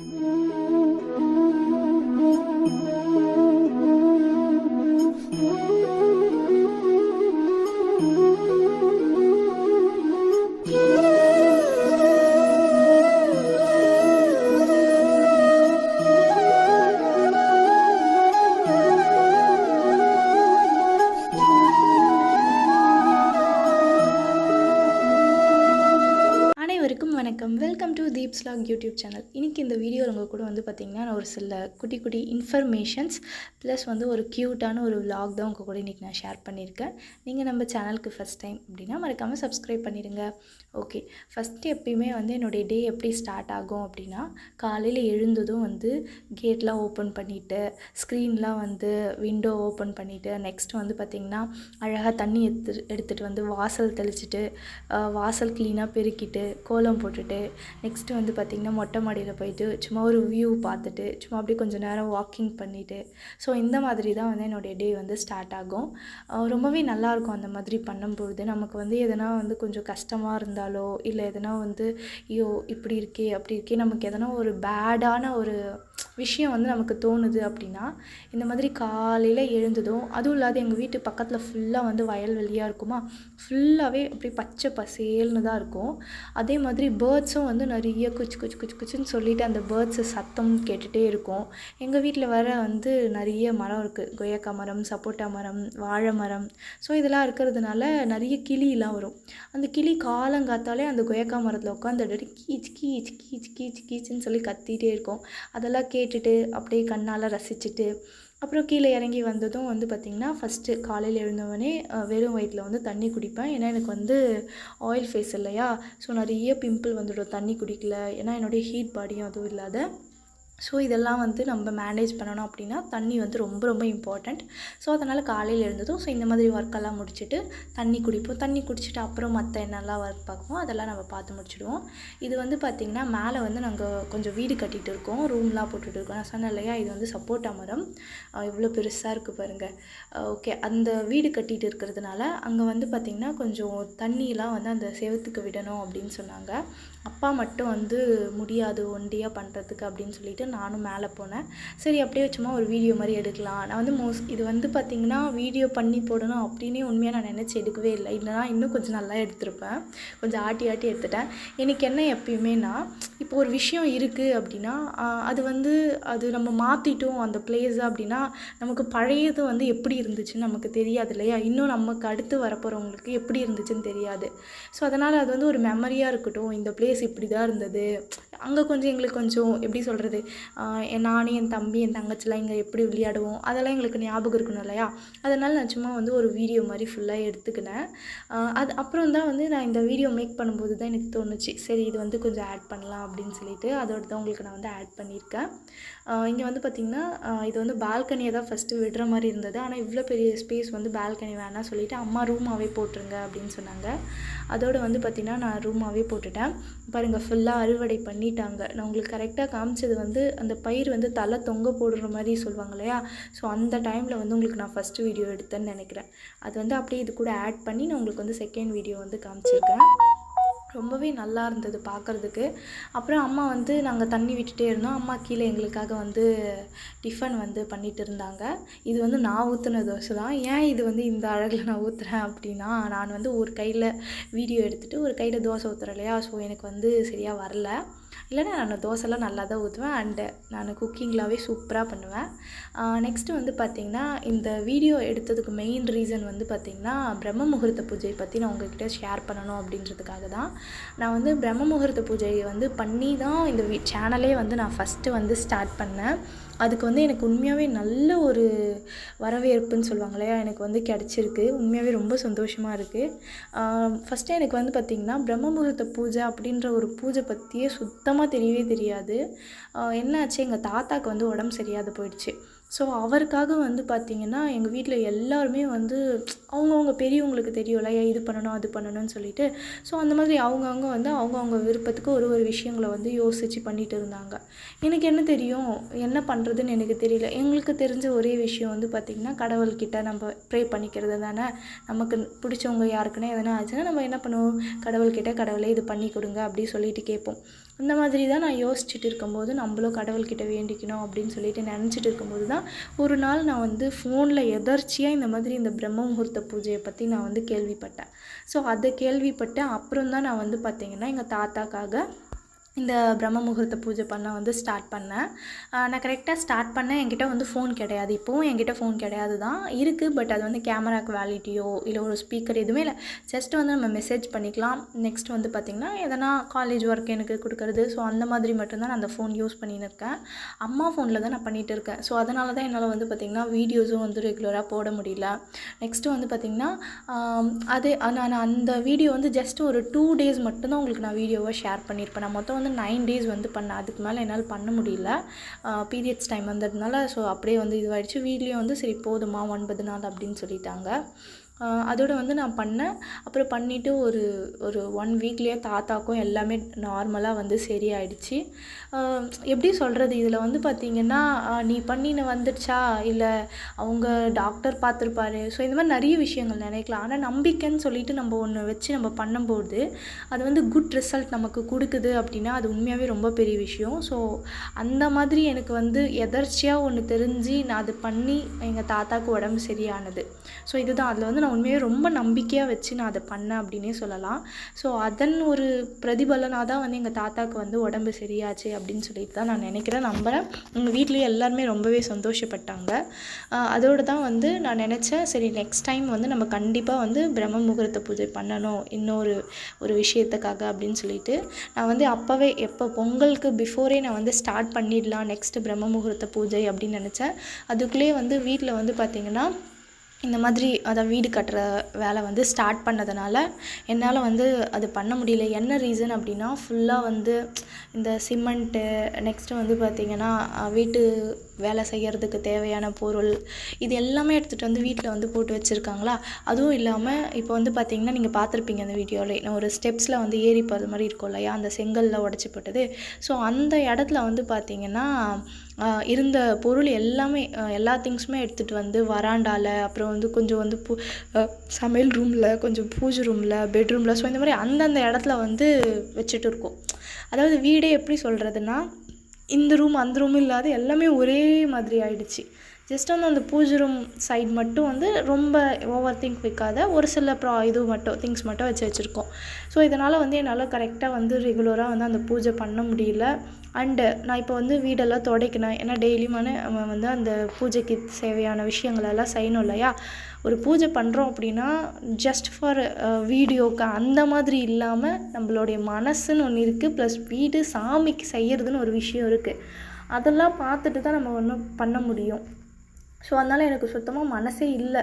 Mm-hmm. Tips lock YouTube channel இன்றைக்கி இந்த video உங்கள் கூட வந்து பார்த்திங்கன்னா நான் ஒரு சில குட்டி குட்டி இன்ஃபர்மேஷன்ஸ் ப்ளஸ் வந்து ஒரு க்யூட்டான ஒரு விலாக் தான் உங்கள் கூட இன்றைக்கி நான் ஷேர் பண்ணியிருக்கேன். நீங்கள் நம்ம சேனலுக்கு ஃபஸ்ட் டைம் அப்படின்னா மறக்காமல் சப்ஸ்கிரைப் பண்ணிடுங்க. ஓகே ஃபஸ்ட்டு எப்பயுமே வந்து என்னுடைய டே எப்படி ஸ்டார்ட் ஆகும் அப்படின்னா காலையில் எழுந்ததும் வந்து கேட்லாம் ஓப்பன் பண்ணிவிட்டு ஸ்க்ரீன்லாம் வந்து விண்டோ ஓப்பன் பண்ணிவிட்டு நெக்ஸ்ட் வந்து பார்த்திங்கன்னா அழகாக தண்ணி எடுத்து எடுத்துகிட்டு வந்து வாசல் தெளிச்சிட்டு வாசல் க்ளீனாக பெருக்கிட்டு கோலம் போட்டுட்டு நெக்ஸ்ட்டு வந்து பார்த்திங்கன்னா மொட்டை மாடியில் போயிட்டு சும்மா ஒரு வியூ பார்த்துட்டு சும்மா அப்படியே கொஞ்சம் நேரம் வாக்கிங் பண்ணிவிட்டு ஸோ இந்த மாதிரி தான் வந்து என்னுடைய டே வந்து ஸ்டார்ட் ஆகும். ரொம்பவே நல்லாயிருக்கும் அந்த மாதிரி பண்ணும்பொழுது நமக்கு வந்து எதனா வந்து கொஞ்சம் கஷ்டமாக இருந்தாலோ இல்லை எதனா வந்து ஐயோ இப்படி இருக்கே அப்படி இருக்கே நமக்கு எதனா ஒரு பேடான ஒரு விஷயம் வந்து நமக்கு தோணுது அப்படின்னா இந்த மாதிரி காலையில் எழுந்ததும் அதுவும் இல்லாத எங்கள் வீட்டு பக்கத்தில் ஃபுல்லாக வந்து வயல்வெளியாக இருக்குமா ஃபுல்லாகவே அப்படியே பச்சை பசேல்னு தான் இருக்கும். அதே மாதிரி பேர்ட்ஸும் வந்து நிறைய குச்சு குச்சு குச்சு குச்சுன்னு சொல்லிட்டு அந்த பேர்ட்ஸு சத்தம் கேட்டுகிட்டே இருக்கும். எங்கள் வீட்டில் வர வந்து நிறைய மரம் இருக்குது கொய்யாக்காய் மரம் சப்போட்டா மரம் வாழை மரம். ஸோ இதெல்லாம் இருக்கிறதுனால நிறைய கிளிலாம் வரும். அந்த கிளி காலங்காத்தாலே அந்த கொய்யாக்காய் மரத்தில் உட்காந்துட்டு கீச் கீச் கீச் கீச் கீச்சுன்னு சொல்லி கத்திகிட்டே இருக்கும். அதெல்லாம் கேட்டுட்டு அப்படியே கண்ணால் ரசிச்சுட்டு அப்புறம் கீழே இறங்கி வந்ததும் வந்து பார்த்திங்கன்னா ஃபஸ்ட்டு காலையில் எழுந்தவொடனே வெறும் வயிற்றில் வந்து தண்ணி குடிப்பேன். ஏன்னா எனக்கு வந்து ஆயில் ஃபேஸ் இல்லையா? ஸோ நிறைய பிம்பிள் வந்துடும். தண்ணி குடிக்கல. ஏன்னா என்னுடைய ஹீட் பாடியும் அதுவும் இல்லாத. ஸோ இதெல்லாம் வந்து நம்ம மேனேஜ் பண்ணணும் அப்படின்னா தண்ணி வந்து ரொம்ப ரொம்ப இம்பார்ட்டண்ட் ஸோ அதனால் காலையில் இருந்ததும் ஸோ இந்த மாதிரி ஒர்க்கெல்லாம் முடிச்சுட்டு தண்ணி குடிப்போம். தண்ணி குடிச்சிட்டு அப்புறம் மற்ற என்னெல்லாம் ஒர்க் பார்க்குவோம் அதெல்லாம் நம்ம பார்த்து முடிச்சிடுவோம். இது வந்து பார்த்திங்கன்னா மேலே வந்து நாங்கள் கொஞ்சம் வீடு கட்டிகிட்டு இருக்கோம். ரூம்லாம் போட்டுட்டு இருக்கோம். நான் சொன்னேன் இல்லையா இது வந்து சப்போட்டா மரம். இவ்வளோ பெருசாக இருக்குது பாருங்கள் ஓகே அந்த வீடு கட்டிகிட்டு இருக்கிறதுனால அங்கே வந்து பார்த்திங்கன்னா கொஞ்சம் தண்ணியெலாம் வந்து அந்த செவத்துக்கு விடணும் அப்படின்னு சொன்னாங்க. அப்பா மட்டும் வந்து முடியாது ஒண்டியாக பண்ணுறதுக்கு அப்படின்னு சொல்லிட்டு நானும் மேலே போனேன். சரி அப்படியே சும்மா ஒரு வீடியோ மாதிரி எடுக்கலாம். நான் வந்து மோஸ் இது வந்து பார்த்திங்கன்னா வீடியோ பண்ணி போடணும் அப்படின்னே உண்மையாக நான் நினச்சி எடுக்கவே இல்லை. இல்லைனா இன்னும் கொஞ்சம் நல்லா எடுத்திருப்பேன். கொஞ்சம் ஆட்டி ஆட்டி எடுத்துட்டேன். எனக்கு என்ன எப்பயுமேனா இப்போ ஒரு விஷயம் இருக்குது அப்படின்னா அது வந்து அது நம்ம மாற்றிட்டோம் அந்த பிளேஸ் அப்படின்னா நமக்கு பழையது வந்து எப்படி இருந்துச்சுன்னு நமக்கு தெரியாது இல்லையா? இன்னும் நமக்கு அடுத்து வரப்போகிறவங்களுக்கு எப்படி இருந்துச்சுன்னு தெரியாது. ஸோ அதனால் அது வந்து ஒரு மெமரியாக இருக்கட்டும். இந்த பிளேஸ் இப்படி தான் இருந்தது. அங்கே கொஞ்சம் எங்களுக்கு கொஞ்சம் எப்படி சொல்கிறது நானும் என் தம்பி என் தங்கச்சிலாம் இங்கே எப்படி விளையாடுவோம்? அதெல்லாம் எங்களுக்கு ஞாபகம் இருக்கணும் இல்லையா? அதனால் நான் சும்மா வந்து ஒரு வீடியோ மாதிரி ஃபுல்லாக எடுத்துக்கினேன். அது அப்புறம் தான் வந்து நான் இந்த வீடியோ மேக் பண்ணும்போது தான் எனக்கு தோணுச்சு சரி இது வந்து கொஞ்சம் ஆட் பண்ணலாம் அப்படின்னு சொல்லிட்டு அதோட தான் உங்களுக்கு நான் வந்து ஆட் பண்ணியிருக்கேன். இங்கே வந்து பார்த்திங்கன்னா இது வந்து பால்கனியை தான் ஃபஸ்ட்டு விடுற மாதிரி இருந்தது. ஆனால் இவ்வளோ பெரிய ஸ்பேஸ் வந்து பால்கனி வேணாம் சொல்லிவிட்டு அம்மா ரூமாகவே போட்டுருங்க அப்படின்னு சொன்னாங்க. அதோடு வந்து பார்த்திங்கன்னா நான் ரூமாகவே போட்டுட்டேன். பாருங்கள் ஃபுல்லாக அறுவடை பண்ணிட்டாங்க. நான் உங்களுக்கு கரெக்டாக காமிச்சது வந்து அந்த பயிர் வந்து தலை தொங்க போடுற மாதிரி சொல்லுவாங்க இல்லையா? ஸோ அந்த டைமில் வந்து உங்களுக்கு நான் ஃபஸ்ட்டு வீடியோ எடுத்தேன்னு நினைக்கிறேன். அது வந்து அப்படியே இது கூட ஆட் பண்ணி நான் உங்களுக்கு வந்து செகண்ட் வீடியோ வந்து காமிச்சிருக்கேன். ரொம்பவே நல்லா இருந்தது பார்க்குறதுக்கு அப்புறம் அம்மா வந்து நாங்கள் தண்ணி விட்டுட்டே இருந்தோம். அம்மா கீழே எங்களுக்காக வந்து டிஃபன் வந்து பண்ணிட்டு இருந்தாங்க. இது வந்து நான் ஊற்றுன தோசை தான். ஏன் இது வந்து இந்த அழகில் நான் ஊற்றுறேன் அப்படின்னா நான் வந்து ஒரு கையில் வீடியோ எடுத்துகிட்டு ஒரு கையில் தோசை ஊற்றுறேன் இல்லையா? ஸோ எனக்கு வந்து சரியாக வரல. இல்லைன்னா நான் தோசைலாம் நல்லா தான் ஊற்றுவேன் அண்டு நான் குக்கிங்லாகவே சூப்பராக பண்ணுவேன். நெக்ஸ்ட்டு வந்து பார்த்திங்கன்னா இந்த வீடியோ எடுத்ததுக்கு மெயின் ரீசன் வந்து பார்த்திங்கன்னா பிரம்ம முகூர்த்த பூஜை பற்றி நான் உங்ககிட்ட ஷேர் பண்ணணும் அப்படின்றதுக்காக தான். நான் வந்து பிரம்ம முகூர்த்த பூஜையை வந்து பண்ணி தான் இந்த வீ சேனலே வந்து நான் ஃபஸ்ட்டு வந்து ஸ்டார்ட் பண்ணேன். அதுக்கு வந்து எனக்கு உண்மையாகவே நல்ல ஒரு வரவேற்புன்னு சொல்லுவாங்க இல்லையா? எனக்கு வந்து கிடச்சிருக்கு. உண்மையாகவே ரொம்ப சந்தோஷமாக இருக்குது ஃபஸ்ட்டு எனக்கு வந்து பார்த்திங்கன்னா பிரம்ம முகூர்த்த பூஜை அப்படின்ற ஒரு பூஜை பற்றியே சுத்தமாக தெரியவே தெரியாது. என்னாச்சு எங்கள் தாத்தாக்கு வந்து உடம்பு சரியாத போயிடுச்சு. ஸோ அவருக்காக வந்து பார்த்திங்கன்னா எங்கள் வீட்டில் எல்லாருமே வந்து அவங்கவுங்க பெரியவங்களுக்கு தெரியும்ல ஏன் இது பண்ணணும் அது பண்ணணும்னு சொல்லிட்டு. ஸோ அந்த மாதிரி அவங்கவுங்க வந்து அவங்கவுங்க விருப்பத்துக்கு ஒரு ஒரு விஷயங்களை வந்து யோசித்து பண்ணிகிட்டு இருந்தாங்க. எனக்கு என்ன தெரியும்? என்ன பண்ணுறதுன்னு எனக்கு தெரியல. எங்களுக்கு தெரிஞ்ச ஒரே விஷயம் வந்து பார்த்திங்கன்னா கடவுள்கிட்ட நம்ம ப்ரே பண்ணிக்கிறது தானே. நமக்கு பிடிச்சவங்க யாருக்குன்னா எதனா ஆச்சுன்னா நம்ம என்ன பண்ணுவோம்? கடவுள்கிட்ட கடவுளே இது பண்ணி கொடுங்க அப்படி சொல்லிட்டு கேட்போம். அந்த மாதிரி தான் நான் யோசிச்சுட்டு இருக்கும்போது நம்மளும் கடவுள்கிட்ட வேண்டிக்கணும் அப்படின்னு சொல்லிட்டு நினச்சிட்டு இருக்கும்போது தான் ஒரு நாள் நான் வந்து ஃபோனில் எதர்ச்சியாக இந்த மாதிரி இந்த பிரம்ம முகூர்த்த பூஜையை பற்றி நான் வந்து கேள்விப்பட்டேன். ஸோ அதை கேள்விப்பட்டேன் அப்புறம் தான் நான் வந்து பார்த்திங்கன்னா எங்கள் தாத்தாக்காக இந்த பிரம்ம முகூர்த்த பூஜை பண்ண வந்து ஸ்டார்ட் பண்ணேன். நான் கரெக்டாக ஸ்டார்ட் பண்ணேன் என்கிட்ட வந்து ஃபோன் கிடையாது. இப்போவும் என்கிட்ட ஃபோன் கிடையாது தான் இருக்குது பட் அது வந்து கேமராக்கு வேலிட்டியோ இல்லை ஒரு ஸ்பீக்கர் எதுவுமே இல்லை. ஜஸ்ட் வந்து நம்ம மெசேஜ் பண்ணிக்கலாம். நெக்ஸ்ட் வந்து பார்த்திங்கன்னா எதனா காலேஜ் ஒர்க் எனக்கு கொடுக்குறது. ஸோ அந்த மாதிரி மட்டும்தான் நான் அந்த ஃபோன் யூஸ் பண்ணின்னு இருக்கேன் அம்மா ஃபோனில் தான் நான் பண்ணிகிட்டு இருக்கேன் ஸோ அதனால தான் என்னால் வந்து பார்த்திங்கன்னா வீடியோஸும் வந்து ரெகுலராக போட முடியல. நெக்ஸ்ட்டு வந்து பார்த்திங்கன்னா அது நான் அந்த வீடியோ வந்து ஜஸ்ட் ஒரு டூ டேஸ் மட்டும்தான் உங்களுக்கு நான் வீடியோவை ஷேர் பண்ணியிருப்பேன் நான் மொத்தம் வந்து நைன் டேஸ் வந்து பண்ணேன் அதுக்கு மேலே என்னால் பண்ண முடியல. பீரியட்ஸ் டைம் வந்ததுனால ஸோ அப்படியே வந்து இதுவாகிடுச்சு வீட்லேயும் வந்து சரி போதுமா ஒன்பது நாள் அப்படின்னு சொல்லிட்டாங்க. அதோட வந்து நான் பண்ணேன். அப்புறம் பண்ணிவிட்டு ஒரு ஒரு ஒன் வீக்லேயே தாத்தாக்கும் எல்லாமே நார்மலாக வந்து சரியாயிடுச்சு. எப்படி சொல்கிறது இதில் வந்து பார்த்திங்கன்னா நீ பண்ணின வந்துடுச்சா இல்லை அவங்க டாக்டர் பார்த்துருப்பாரு ஸோ இந்த மாதிரி நிறைய விஷயங்கள் நினைக்கலாம். ஆனால் நம்பிக்கைன்னு சொல்லிட்டு நம்ம ஒன்று வச்சு நம்ம பண்ணும்போது அது வந்து குட் ரிசல்ட் நமக்கு கொடுக்குது அப்படின்னா அது உண்மையாகவே ரொம்ப பெரிய விஷயம். ஸோ அந்த மாதிரி எனக்கு வந்து எதர்ச்சியாக ஒன்று தெரிஞ்சு நான் அது பண்ணி எங்கள் தாத்தாவுக்கு உடம்பு சரியானது. ஸோ இதுதான். அதில் வந்து நான் உண்மையாக ரொம்ப நம்பிக்கையாக வச்சு நான் அதை பண்ணேன் அப்படின்னே சொல்லலாம். ஸோ அதன் ஒரு பிரதிபலனாக தான் வந்து எங்கள் தாத்தாவுக்கு வந்து உடம்பு சரியாச்சு அப்படின்னு சொல்லிட்டு தான் நான் நினைக்கிறேன் நம்புகிறேன் எங்கள் வீட்லேயும் எல்லாருமே ரொம்பவே சந்தோஷப்பட்டாங்க. அதோடு தான் வந்து நான் நினச்சேன் சரி நெக்ஸ்ட் டைம் வந்து நம்ம கண்டிப்பாக வந்து பிரம்ம முகூர்த்த பூஜை பண்ணணும் இன்னொரு ஒரு விஷயத்துக்காக அப்படின்னு சொல்லிட்டு. நான் வந்து அப்போவே எப்போ பொங்கலுக்கு பிஃபோரே நான் வந்து ஸ்டார்ட் பண்ணிடலாம் நெக்ஸ்ட்டு பிரம்ம முகூர்த்த பூஜை அப்படின்னு நினச்சேன். அதுக்குள்ளேயே வந்து வீட்டில் வந்து பார்த்திங்கன்னா இந்த மாதிரி அதான் வீடு கட்டுற வேலை வந்து ஸ்டார்ட் பண்ணதுனால என்னால் வந்து அது பண்ண முடியல. என்ன ரீசன் அப்படின்னா ஃபுல்லாக வந்து இந்த சிமெண்ட்டு நெக்ஸ்ட்டு வந்து பார்த்திங்கன்னா வீட்டு வேலை செய்கிறதுக்கு தேவையான பொருள் இது எல்லாமே எடுத்துகிட்டு வந்து வீட்டில் வந்து போட்டு வச்சுருக்காங்களா? அதுவும் இல்லாமல் இப்போ வந்து பார்த்திங்கன்னா நீங்கள் பார்த்துருப்பீங்க அந்த வீடியோவில் நான் ஒரு ஸ்டெப்ஸில் வந்து ஏறி போகிற மாதிரி இருக்கும் இல்லையா? அந்த செங்கலில் உடச்சி போட்டது. ஸோ அந்த இடத்துல வந்து பார்த்திங்கன்னா இருந்த பொருள் எல்லாமே எல்லா திங்ஸுமே எடுத்துகிட்டு வந்து வராண்டாவில் அப்புறம் வந்து கொஞ்சம் வந்து பூ சமையல் ரூமில் கொஞ்சம் பூஜை ரூமில் பெட்ரூமில் ஸோ இந்த மாதிரி அந்தந்த இடத்துல வந்து வச்சுட்டு இருக்கோம். அதாவது வீடே எப்படி சொல்கிறதுனா இந்த ரூம் அந்த ரூம் இல்லாத எல்லாமே ஒரே மாதிரி ஆயிடுச்சு. ஜஸ்ட் வந்து அந்த பூஜை ரூம் சைட் மட்டும் வந்து ரொம்ப ஓவர் திங்க் வைக்காத ஒரு சில ப்ரா இது மட்டும் திங்ஸ் மட்டும் வச்சு வச்சுருக்கோம். ஸோ இதனால் வந்து என்னால் கரெக்டாக வந்து ரெகுலராக வந்து அந்த பூஜை பண்ண முடியல. அண்டு நான் இப்போ வந்து வீடெல்லாம் துடைக்கணும். ஏன்னா டெய்லியுமான அவன் வந்து அந்த பூஜைக்கு தேவையான விஷயங்களெல்லாம் செய்யணும் இல்லையா? ஒரு பூஜை பண்ணுறோம் அப்படின்னா ஜஸ்ட் ஃபார் வீடியோக்கு அந்த மாதிரி இல்லாமல் நம்மளுடைய மனசுன்னு ஒன்று இருக்குது ப்ளஸ் வீடு சாமிக்கு செய்கிறதுன்னு ஒரு விஷயம் இருக்குது அதெல்லாம் பார்த்துட்டு தான் நம்ம ஒன்றும் பண்ண முடியும். ஸோ அதனால் எனக்கு சுத்தமாக மனசே இல்லை.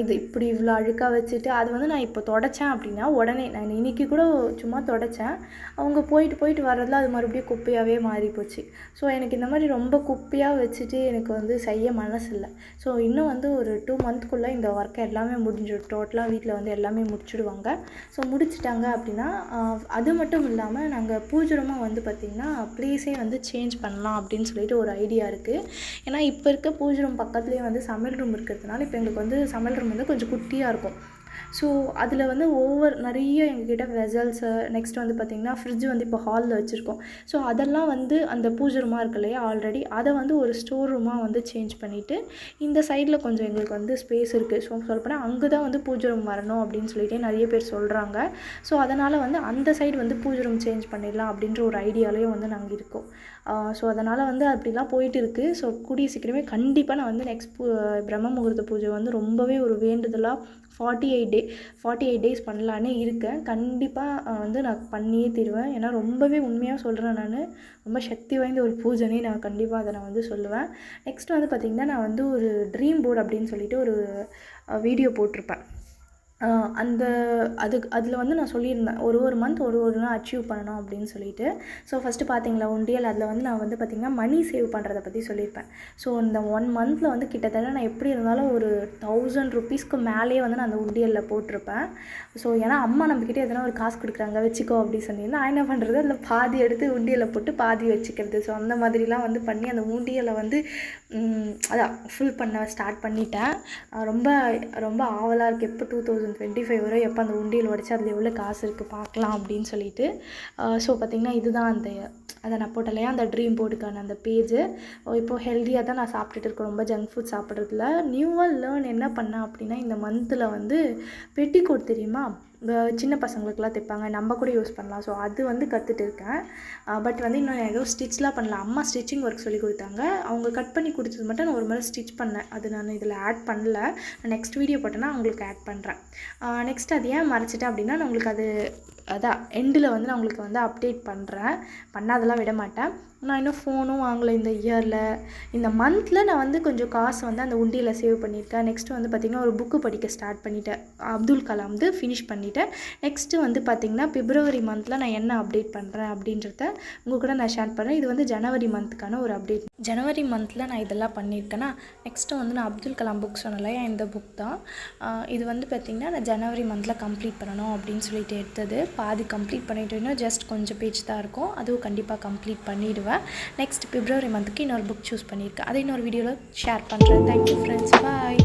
இது இப்படி இவ்வளோ அழுக்காக வச்சுட்டு அது வந்து நான் இப்போ தொடச்சேன் அப்படின்னா உடனே நான் இன்னைக்கு கூட சும்மா தொடச்சேன். அவங்க போயிட்டு போயிட்டு வர்றதில் அது மறுபடியும் குப்பையாகவே மாறி போச்சு ஸோ எனக்கு இந்த மாதிரி ரொம்ப குப்பையாக வச்சுட்டு எனக்கு வந்து செய்ய மனசு இல்லை. ஸோ இன்னும் வந்து ஒரு டூ மந்த்க்குள்ளே இந்த ஒர்க்கை எல்லாமே முடிஞ்சிடும். டோட்டலாக வீட்டில் வந்து எல்லாமே முடிச்சிடுவாங்க. ஸோ முடிச்சிட்டாங்க அப்படின்னா அது மட்டும் இல்லாமல் நாங்கள் பூஜரமாக வந்து பார்த்திங்கன்னா ப்ளேஸே வந்து சேஞ்ச் பண்ணலாம் அப்படின்னு சொல்லிட்டு ஒரு ஐடியா இருக்குது ஏன்னா இப்போ இருக்க பூஜரம் பக்கம் பக்கத்துலேயே வந்து சமையல் ரூம் இருக்கிறதுனால இப்போ எங்களுக்கு வந்து சமையல் ரூம் வந்து கொஞ்சம் குட்டியாக இருக்கும். ஸோ அதில் வந்து ஒவ்வொரு நிறைய எங்ககிட்ட வெசல்ஸு நெக்ஸ்ட் வந்து பார்த்திங்கன்னா ஃப்ரிட்ஜ் வந்து இப்போ ஹாலில் வச்சுருக்கோம். ஸோ அதெல்லாம் வந்து அந்த பூஜை ரூமாக இருக்கு இல்லையா ஆல்ரெடி அதை வந்து ஒரு ஸ்டோர் ரூமாக வந்து சேஞ்ச் பண்ணிவிட்டு இந்த சைடில் கொஞ்சம் எங்களுக்கு வந்து ஸ்பேஸ் இருக்குது ஸோ சொல்லப்போனால் அங்கே தான் வந்து பூஜை ரூம் வரணும் அப்படின்னு சொல்லிட்டு நிறைய பேர் சொல்கிறாங்க ஸோ அதனால் வந்து அந்த சைடு வந்து பூஜை ரூம் சேஞ்ச் பண்ணிடலாம் அப்படின்ற ஒரு ஐடியாலேயும் வந்து நாங்கள் இருக்கோம். ஸோ அதனால் வந்து அப்படிலாம் போயிட்டு இருக்குது ஸோ கூடிய சீக்கிரமே கண்டிப்பாக நான் வந்து நெக்ஸ்ட் பூ பிரம்ம முகூர்த்த பூஜை வந்து ரொம்பவே ஒரு வேண்டுதலாக forty eight day forty eight days பண்ணலான்னு இருக்கேன். கண்டிப்பாக வந்து நான் பண்ணியே தருவேன். ஏன்னா ரொம்பவே உண்மையாக சொல்கிறேன் நான். ரொம்ப சக்தி வாய்ந்த ஒரு பூஜைனே நான் கண்டிப்பாக அதை நான் வந்து சொல்லுவேன். நெக்ஸ்ட் வந்து பார்த்திங்கன்னா நான் வந்து ஒரு ட்ரீம் போர்டு அப்படின்னு சொல்லிட்டு ஒரு வீடியோ போட்டிருப்பேன். அந்த அதுக்கு அதில் வந்து நான் சொல்லியிருந்தேன் ஒரு ஒரு மந்த் ஒரு ஒரு நாள் அச்சீவ் பண்ணணும் அப்படின்னு சொல்லிட்டு. ஸோ ஃபஸ்ட்டு பார்த்தீங்களா உண்டியல் அதில் வந்து நான் வந்து பார்த்திங்கன்னா மணி சேவ் பண்ணுறத பற்றி சொல்லியிருப்பேன். ஸோ இந்த ஒன் மந்தில் வந்து கிட்டத்தட்ட நான் எப்படி இருந்தாலும் ஒரு தௌசண்ட் ருபீஸ்க்கு மேலேயே வந்து நான் அந்த உண்டியலில் போட்டிருப்பேன். ஸோ ஏன்னா அம்மா நம்மக்கிட்ட எதனா ஒரு காசு கொடுக்குறாங்க வச்சுக்கோ அப்படின்னு சொன்னீங்கன்னா நான் என்ன பண்ணுறது அதில் பாதி எடுத்து உண்டியலில் போட்டு பாதி வச்சுக்கிறது. ஸோ அந்த மாதிரிலாம் வந்து பண்ணி அந்த உண்டியலை வந்து அதான் ஃபுல் பண்ண ஸ்டார்ட் பண்ணிட்டேன். ரொம்ப ரொம்ப ஆவலாக இருக்குது எப்போ டூ தௌசண்ட் ஒரு டுவெண்ட்டி ஃபைவ் வரும் எப்போ அந்த உண்டியல் உடச்சி அதில் எவ்வளோ காசு இருக்குது பார்க்கலாம் அப்படின்னு சொல்லிட்டு ஸோ பார்த்திங்கன்னா இதுதான் அந்த அதை நான் போட்டேன் இல்லையா? அந்த ட்ரீம் போர்டுக்கான அந்த பேஜு இப்போது ஹெல்த்தியாக தான் நான் சாப்பிட்டுட்டு இருக்கேன். ரொம்ப ஜங்க் ஃபுட் சாப்பிட்றதுல. நியூவாக லேர்ன் என்ன பண்ணேன் அப்படின்னா இந்த மந்தில் வந்து பெட்டிக்கோட் தெரியுமா? சின்ன பசங்களுக்குலாம் தைப்பாங்க. நம்ம கூட யூஸ் பண்ணலாம். ஸோ அது வந்து கற்றுட்டு இருக்கேன். பட் வந்து இன்னும் ஏதோ ஸ்டிச்லாம் பண்ணல. அம்மா ஸ்டிச்சிங் ஒர்க் சொல்லி கொடுத்தாங்க. அவங்க கட் பண்ணி கொடுத்தது மட்டும் நான் ஒரு முறை ஸ்டிச் பண்ணேன். அது நான் இதில் ஆட் பண்ணல. நான் நெக்ஸ்ட் வீடியோ போட்டேன்னா உங்களுக்கு ஆட் பண்ணுறேன் நெக்ஸ்ட் அது ஏன் மறைச்சிட்டேன் அப்படின்னா நான் உங்களுக்கு அது அதான் எண்டில் வந்து நான் உங்களுக்கு வந்து அப்டேட் பண்ணுறேன் பண்ணாதெல்லாம் விட மாட்டேன். நான் இன்னும் ஃபோனும் வாங்கலை இந்த இயரில் இந்த மந்தில் நான் வந்து கொஞ்சம் காசு வந்து அந்த உண்டியில் சேவ் பண்ணியிருக்கேன் நெக்ஸ்ட்டு வந்து பார்த்திங்கன்னா ஒரு புக்கு படிக்க ஸ்டார்ட் பண்ணிட்டேன். அப்துல் கலாம் வந்து ஃபினிஷ் பண்ணிட்டேன். நெக்ஸ்ட்டு வந்து பார்த்திங்கன்னா பிப்ரவரி மந்தில் நான் என்ன அப்டேட் பண்ணுறேன் அப்படின்றத உங்கள் கூட நான் ஷேர் பண்ணுறேன் இது வந்து ஜனவரி மந்த்துக்கான ஒரு அப்டேட் ஜனவரி மந்தில் நான் இதெல்லாம் பண்ணியிருக்கேன்னா நெக்ஸ்ட்டு வந்து நான் அப்துல் கலாம் புக் சொன்னலையா இந்த புக் தான்? இது வந்து பார்த்திங்கன்னா நான் ஜனவரி மந்தில் கம்ப்ளீட் பண்ணணும் அப்படின்னு சொல்லிட்டு எடுத்தது. பாதி கம்ப்ளீட் பண்ணிட்டேன்னா ஜஸ்ட் கொஞ்சம் பேஜ் தான் இருக்கும். அதுவும் கண்டிப்பாக கம்ப்ளீட் பண்ணுவேன் நெக்ஸ்ட் பிப்ரவரி மந்த்துக்கு இன்னொரு புக் சூஸ் பண்ணியிருக்கேன். அதை இன்னொரு வீடியோவில் ஷேர் பண்ணுறேன் தேங்க்யூ ஃப்ரெண்ட்ஸ் பாய்